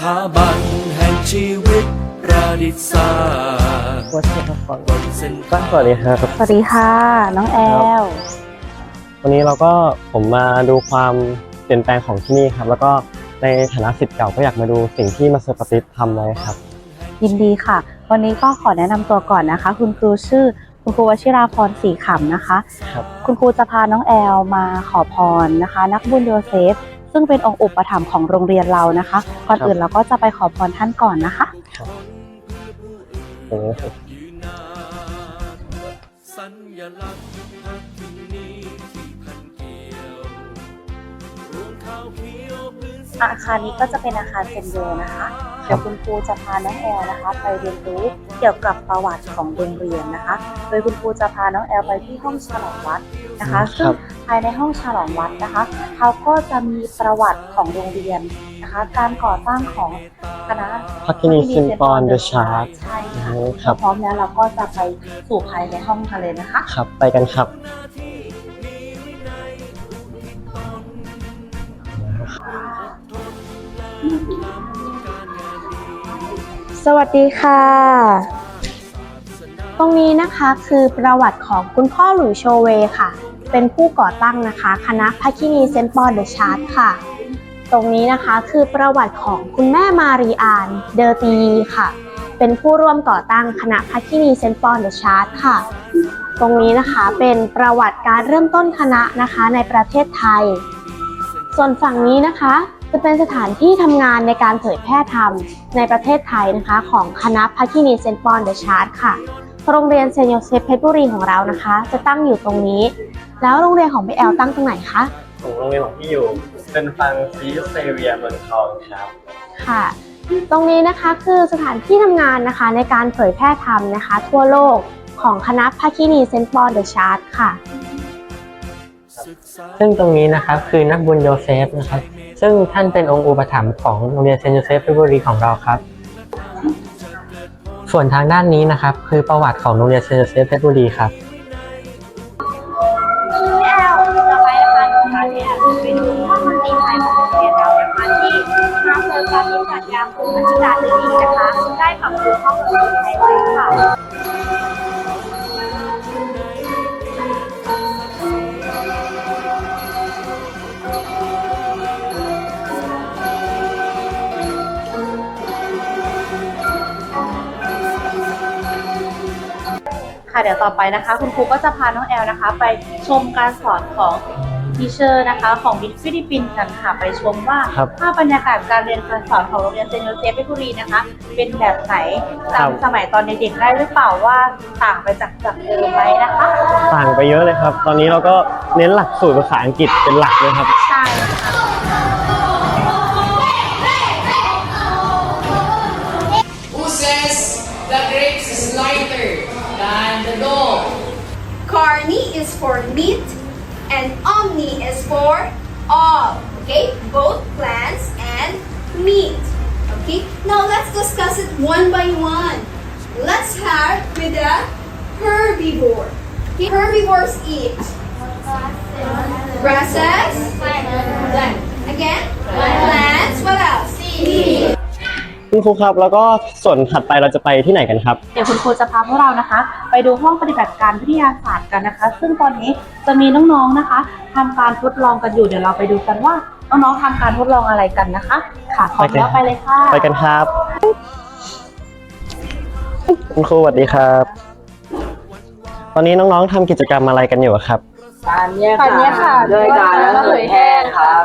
ถาบันแห่งชีวิตประดิษฐ์ศาสตร์วัดเชียงคอนบนเส้นก็สวัสดีครับ สวัสดีค่ะ น้องแอล วันนี้เราก็ผมมาดูความเปลี่ยนแปลงของที่นี่ครับ แล้วก็ในฐานะศิษย์เก่าก็อยากมาดูสิ่งที่มาเซอร์ปฏิษทำไว้ครับ ยินดีค่ะ วันนี้ก็ขอแนะนำตัวก่อนนะคะ คุณครูชื่อคุณครูวชิราพรศรีขำนะคะ ครับ คุณครูจะพาน้องแอลมาขอพรนะคะ นักบุญโยเซฟ ซึ่งเป็นองค์อุปถัมภ์ของโรงเรียนเรานะคะก่อนอื่นเราก็จะไปขอพรท่านก่อนนะคะตรงนี้ครับยืนนานสัญลักษณ์พักที่นี้ที่พันเกี่ยวรวงข้าวเขียวพื้นอาคารนี้ก็จะเป็นอาคารเซนโยนะคะเดี๋ยวคุณครูจะพาน้องแอลนะคะ ไปเรียนรู้เกี่ยวกับประวัติของโรงเรียนนะคะ โดยคุณครูจะพาน้องแอลไปที่ห้องฉลองวัด นะคะซึ่งภายในห้องฉลองวัดนะคะ เขาก็จะมีประวัติของโรงเรียนนะคะการก่อตั้งของคณะพักกินีซินปอนเดอะชาร์ตใช่ค่ะครับพร้อมแล้วเราก็จะไปสู่ภายในห้องกันเลยนะคะครับไปกันครับสวัสดีค่ะ ตรงนี้นะคะคือประวัติของคุณพ่อหลุยโชเวค่ะ เป็นผู้ก่อตั้งนะคะ คณะพัคินีเซนปอลเดอะชาร์ตค่ะ ตรงนี้นะคะคือประวัติของคุณแม่มารีอานเดอร์ตีค่ะ เป็นผู้ร่วมก่อตั้งคณะพัคินีเซนปอลเดอะชาร์ตค่ะ ตรงนี้นะคะเป็นประวัติการเริ่มต้นคณะนะคะในประเทศไทย ส่วนฝั่งนี้นะคะจะเป็นสถานที่ทำงานในการเผยแพร่ธรรมในประเทศไทยนะคะ ของคณะพัคินีเซนปอนเดอะชาร์ตค่ะ โรงเรียนเซนต์โยเซฟเพชรบุรีของเรานะคะ จะตั้งอยู่ตรงนี้ แล้วโรงเรียนของพี่แอลตั้งตรงไหนคะของโรงเรียนของพี่อยู่เป็นฟังซีเซเวียเมืองทองครับค่ะ ตรงนี้นะคะคือสถานที่ทำงานนะคะในการเผยแพร่ธรรมนะคะ ทั่วโลกของคณะพัคินีเซนต์ปอนเดอะชาร์ตค่ะศึกษาซึ่งตรงนี้นะครับคือนักบุญโยเซฟนะครับ ซึ่งท่านเป็นองค์อุปถัมภ์ของโรงเรียนเซนต์โยเซฟเพชรบุรีของเราครับ ส่วนทางด้านนี้นะครับ คือประวัติของโรงเรียนเซนเซฟเพชรบุรีครับพี่แอคะน้องการจะไปดูห้องดนตรีไทยของโรงเรียนเรานะคะที่ทาเซอร์การที่จัดยามคุณพัชดาดีนะคะได้ปรับปรุงห้องดนตรีไทยไว้ค่ะ เดี๋ยวต่อไปนะคะ คุณครูก็จะพาน้องแอลนะคะ ไปชมการสอนของทีเชอร์นะคะ ของฟิลิปปินส์กันค่ะไปชมว่าครับภาพบรรยากาศการเรียนการสอนของโรงเรียนเซนต์โยเซฟเพชรบุรีนะคะ เป็นแบบไหนครัจำบ สมัยตอนเด็กๆได้หรือเปล่าว่าต่างไปจากจากเดิมไหมนะคะ ต่างไปเยอะเลยครับ ตอนนี้เราก็เน้นหลักสูตรภาษาอังกฤษเป็นหลักเลยครับ ใช่ค่ะ Carni is for meat and omni is for all. Okay, both plants and meat. Okay, now let's discuss it one by one. Let's start with the herbivore. Okay, herbivores eat grasses, plant. Again, คุณครูครับ แล้วก็ส่วนถัดไปเราจะไปที่ไหนกันครับ เดี๋ยวคุณครูจะพาพวกเรานะคะ ไปดูห้องปฏิบัติการวิทยาศาสตร์กันนะคะ ซึ่งตอนนี้จะมีน้องๆนะคะทำการทดลองกันอยู่เดี๋ยวเราไปดูกันว่าน้องๆทำการทดลองอะไรกันนะคะ ค่ะพร้อมแล้วไปเลยค่ะไปกันครับ คุณครูสวัสดีครับ ตอนนี้น้องๆทำกิจกรรมอะไรกันอยู่อะครับการแยกการแยกค่ะด้วยการและเผยแพร่ครับ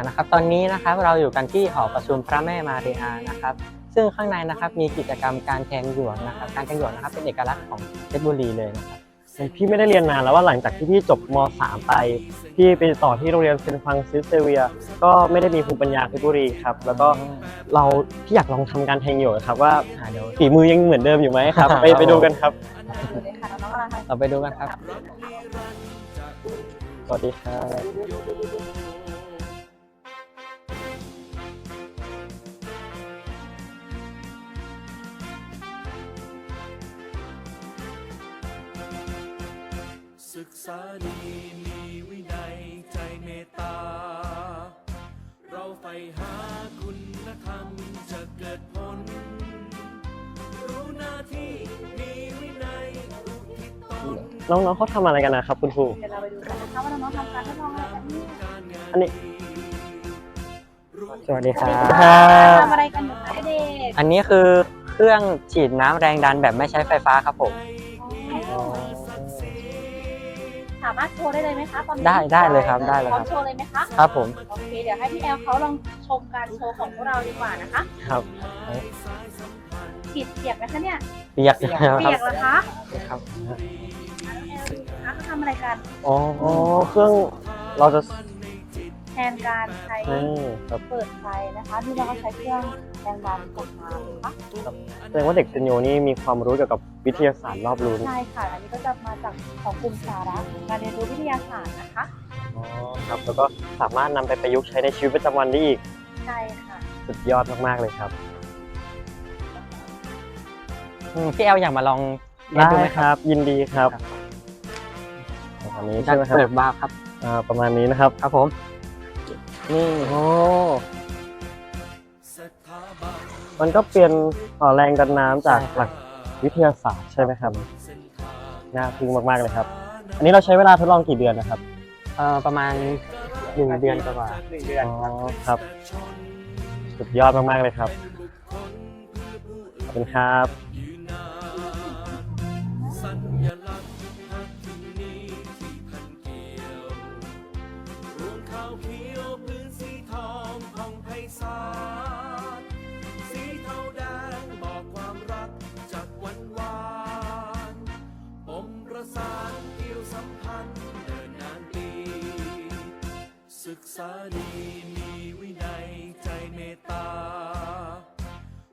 นะครับตอนนี้นะครับเราอยู่กันที่หอประชุมพระแม่มารีอานะครับ ซึ่งข้างในนะครับมีกิจกรรมการแทงหยวกนะครับ การแทงหยวกนะครับเป็นเอกลักษณ์ของเพชรบุรีเลยนะครับพี่ไม่ได้เรียนนานแล้วว่าหลังจากที่พี่จบม .3 ไปพี่ไปต่อที่โรงเรียนเซนต์ฟรังซิสเซเวีย ก็ไม่ได้มีภูมิปัญญาเพชรบุรีครับ แล้วก็เราพี่อยากลองทำการแทงอยู่ครับว่าอ่าเดี๋ยวฝีมือยังเหมือนเดิมอยู่ไหมครับ ไปครับไปดูกันครับดูเลยค่ะน้องๆกำลังทำเราไปดูกันครับสวัสดีครับ ศึกษาดีมีวินัยใจเมตตา เราใฝ่หาคุณธรรมจะเกิดผล รู้หน้าที่มีวินัยอุทิศตนน้องๆเขาทำอะไรกันนะครับ คุณครู เดี๋ยวเราไปดูกันนะคะว่าน้องๆทำการทดลองอะไรกันเนี่ยอันนี้สวัสดีครับ ทำอะไรกันอยู่คะเด็กอันนี้คือเครื่องฉีดน้ำแรงดันแบบไม่ใช้ไฟฟ้าครับผมสามารถโชว์ได้เลยไหมคะตอนนี้ได้ได้เลยครับได้เลยพร้อคมรับ โชว์เลยไหมคะครับผม โอเคเดี๋ยวให้พี่แอลเขาลองชมการโชว์ของพวกเราดีกว่านะคะครับ ฉีดเปียกไหมคะเนี่ยเปียกคเปีรัยกเหรอคะครับคะเขาทำอะไรกัน อ๋อเครื่องเราจะ แทนการใช้นี่ครับเปิดไฟนะคะที่เราก็ใช้เครื่องแรงดันกดน้ำนะคะแสดงว่าเด็กเซนโยนี่มีความรู้เกี่ยวกับวิทยาศาสตร์รอบรู้ใช่ค่ะอันนี้ก็จะมาจากของกลุ่มสาระการเรียนรู้วิทยาศาสตร์นะคะอ๋อครับแล้วก็สามารถนำไปประยุกต์ใช้ในชีวิตประจำวันได้อีกใช่ค่ะ สุดยอดมากๆเลยครับ อืมพี่แอลอยากมาลองเล่นได้ดูไหมคครับรับ ยินดีครับอันนี้ใช่ไหมครับเปิดบาร์ครับอ่าประมาณนี้นะครับ ครับผม นี่โอ้มันก็เปลี่ยนต่อแรงดันน้ำจากหลักวิทยาศาสตร์ใช่ไหมครับน่าทึ่งมากๆเลยครับ อันนี้เราใช้เวลาทดลองกี่เดือนนะครับเอ่อประมาณหนึ่งเดือนกว่าหนึ่งเดือนอ๋อครับ สุดยอดมากๆเลยครับขอบคุณครับ ษาดีมีวินัยใจเมตตา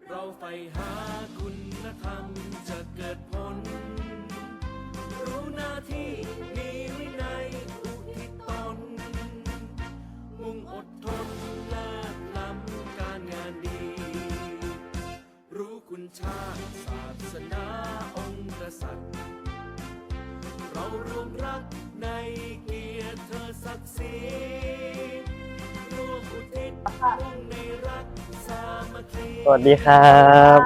เราใฝ่หาคุณธรรม สามัคคีสวัสดีครับ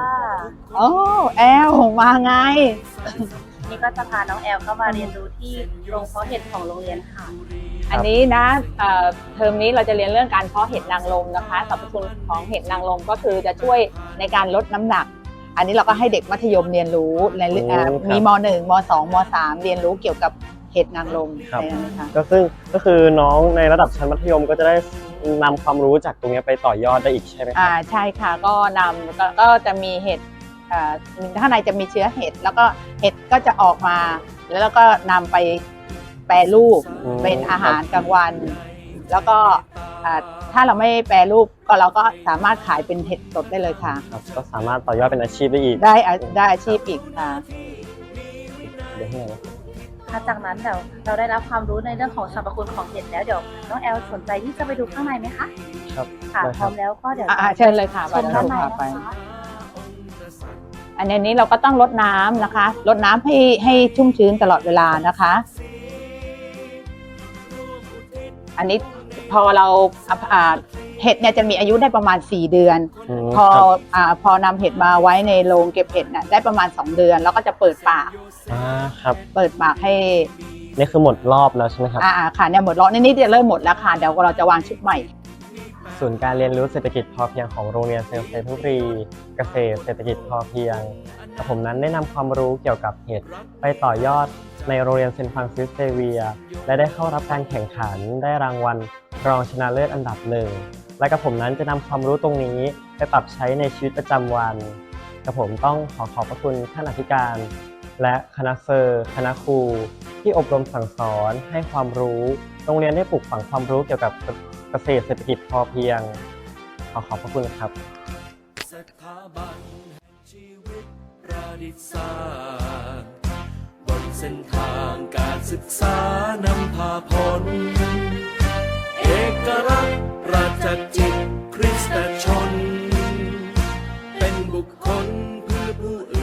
โอ้แอลมาไง นี่ก็จะพาน้องแอลเข้ามาเรียนรู้ที่โรงเพาะเห็ดของโรงเรียนค่ะ อันนี้นะเอ่อเทอมนี้เราจะเรียนเรื่องการเพาะเห็ดนางรมนะคะสรรพคุณของเห็ดนางรมก็คือจะช่วยในการลดน้ำหนัก อันนี้เราก็ให้เด็กมัธยมเรียนรู้ในเรื่องโอ้ครับ มีม .1 ม 2 ม 3 เรียนรู้เกี่ยวกับ เห็ดนางรมครับในนั้นนะคะก็ซึ่งก็คือน้องในระดับชั้นมัธยมก็จะได้นำความรู้จากตรงเนี้ยไปต่อยอดได้อีกใช่ไหมคอ่ารับใช่ค่ะก็นำก็ก็จะมีเห็ดอ่าข้างในจะมีเชื้อเห็ดแล้วก็เห็ดก็จะออกมา แล้วก็นำไปแปรรูปอืม เป็นอาหารกลางวัน แล้วก็อ่าถ้าเราไม่แปรรูปก็เราก็สามารถขายเป็นเห็ดสดได้เลยค่ะ ครับก็สามารถต่อยอดเป็นอาชีพได้อีกได้อาได้อาชีพอีกค่ะ เดี๋ยวให้หน่อยนะ ถ้าจากนั้นเดี๋ยวเราได้รับความรู้ในเรื่องของสรรพคุณของเห็ดแล้วเดี๋ยวน้องแอลสนใจที่จะไปดูข้างในไหมคะครับค่ะได้พคร้รัอบมแล้วก็เดี๋ยวอ่าเชิญเลยค่ะชมด้านในพาไปนะคะอันนี้เราก็ต้องลดน้ำนะคะลดน้ำให้ให้ชุ่มชื้นตลอดเวลานะคะ อันนี้พอเราอ่าอ่า เห็ดเนี่ยจะมีอายุได้ประมาณ 4 เดือนมพอครับอ่าพอนำเห็ดมาไว้ในโรงเก็บเห็ดเนี่ยได้ประมาณ 2 เดือน แล้วก็จะเปิดปากอ่าครับเปิดปากให้นี่คือหมดรอบแล้วใช่ไหมครับ อ่าอ่าค่ะเนี่ยหมดล็อตนี่นี่จะเริ่มหมดแล้วค่ะเดี๋ยวเราจะวางชุดใหม่ ศูนย์การเรียนรู้เศรษฐกิจพอเพียงของโรงเรียนเซนต์เซนทุรีเกษตรเศรษฐกิจพอเพียงกระผมนั้นได้นำความรู้เกี่ยวกับเห็ดไปต่อยอดในโรงเรียนเซนต์ฟรังซิสเซเวีย และได้เข้ารับการแข่งขันได้รางวัลรองชนะเลิศอันดับหนึ่ง และกระผมนั้นจะนำความรู้ตรงนี้ไปปรับใช้ในชีวิตประจำวันกระผมต้องขอขอบพระคุณท่านอธิการ และคณะเซอร์ คณะครู ที่อบรมสั่งสอนให้ความรู้ โรงเรียนได้ปลูกฝังความรู้เกี่ยวกับเกษตรเศรษฐกิจพอเพียง ขอขอบพระคุณครับสถาบันชีวิตประดิษฐ์สร้างบนเส้นทางการศึกษานำพาผล เอกลักษณ์ประจักษ์จิตคริสตชน เป็นบุคคลเพื่อผู้อื่น